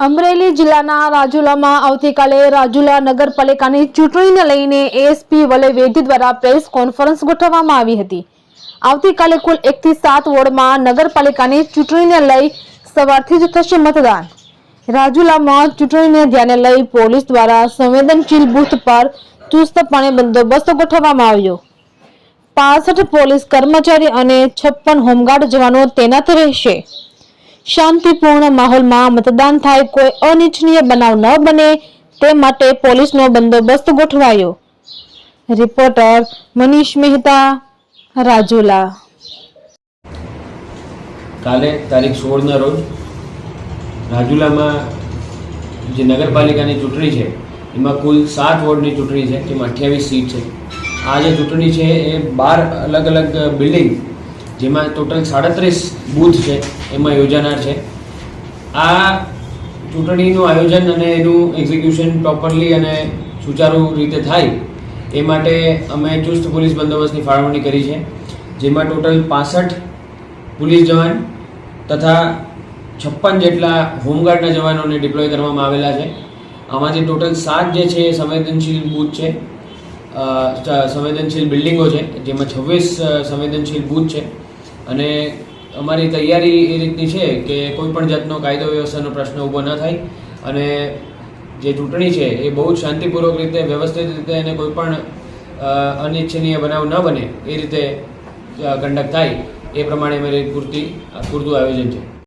અમરેલી જિલ્લાના રાજુલામાં આવતીકાલે રાજુલા નગરપાલિકાની ચૂંટણીને લઈને એએસપી વલય વેદી દ્વારા પ્રેસ કોન્ફરન્સ ગોઠવવામાં આવી હતી. આવતીકાલે કુલ એકથી સાત વોર્ડમાં નગરપાલિકાની ચૂંટણીને લઈ સવારથી જ થશે મતદાન. રાજુલામાં ચૂંટણીને ધ્યાને લઈ પોલીસ દ્વારા સંવેદનશીલ બૂથ પર ચુસ્તપણે બંદોબસ્ત ગોઠવવામાં આવ્યો. પાસઠ પોલીસ કર્મચારી અને છપ્પન હોમગાર્ડ જવાનો તૈનાત રહેશે. શાંતિપૂર્ણ માહોલમાં મતદાન થાય, કોઈ અનિચ્છનીય બનાવ ન બને, તે માટે પોલીસનો બંદોબસ્ત ગોઠવાયો. રિપોર્ટર મનીષ મહેતા, રાજુલા. કાલે તારીખ સોળના રોજ રાજુલામાં જે નગરપાલિકાની ચૂંટણી છે, એમાં કુલ સાત વોર્ડની ચૂંટણી છે જેમાં અઠ્યાવીસ સીટ છે. આ જે ચૂંટણી છે, એ બાર અલગ અલગ બિલ્ડિંગ, જેમાં ટોટલ સાડત્રીસ બૂથ છે એમાં યોજાનાર છે. આ ચૂંટણીનું આયોજન અને એનું એક્ઝિક્યુશન પ્રોપરલી અને સુચારુ રીતે થાય, એ માટે અમે ચુસ્ત પોલીસ બંદોબસ્તની ફાળવણી કરી છે, જેમાં ટોટલ પાસઠ પોલીસ જવાન તથા છપ્પન જેટલા હોમગાર્ડના જવાનોને ડિપ્લોય કરવામાં આવેલા છે. આમાંથી ટોટલ સાત જે છે એ સંવેદનશીલ બૂથ છે સંવેદનશીલ બિલ્ડિંગો છે, જેમાં છવ્વીસ સંવેદનશીલ બૂથ છે અને અમારી તૈયારી એ રીતની છે કે કોઈ પણ જાતનો કાયદો વ્યવસ્થાનો પ્રશ્ન ઊભો ન થાય અને જે ચૂંટણી છે એ બહુ જ શાંતિપૂર્વક રીતે, વ્યવસ્થિત રીતે અને કોઈ પણ અનિચ્છનીય બનાવ ન બને એ રીતે કન્ડક્ટ થાય એ પ્રમાણે અમારી પૂરતી, પૂરતું આયોજન છે.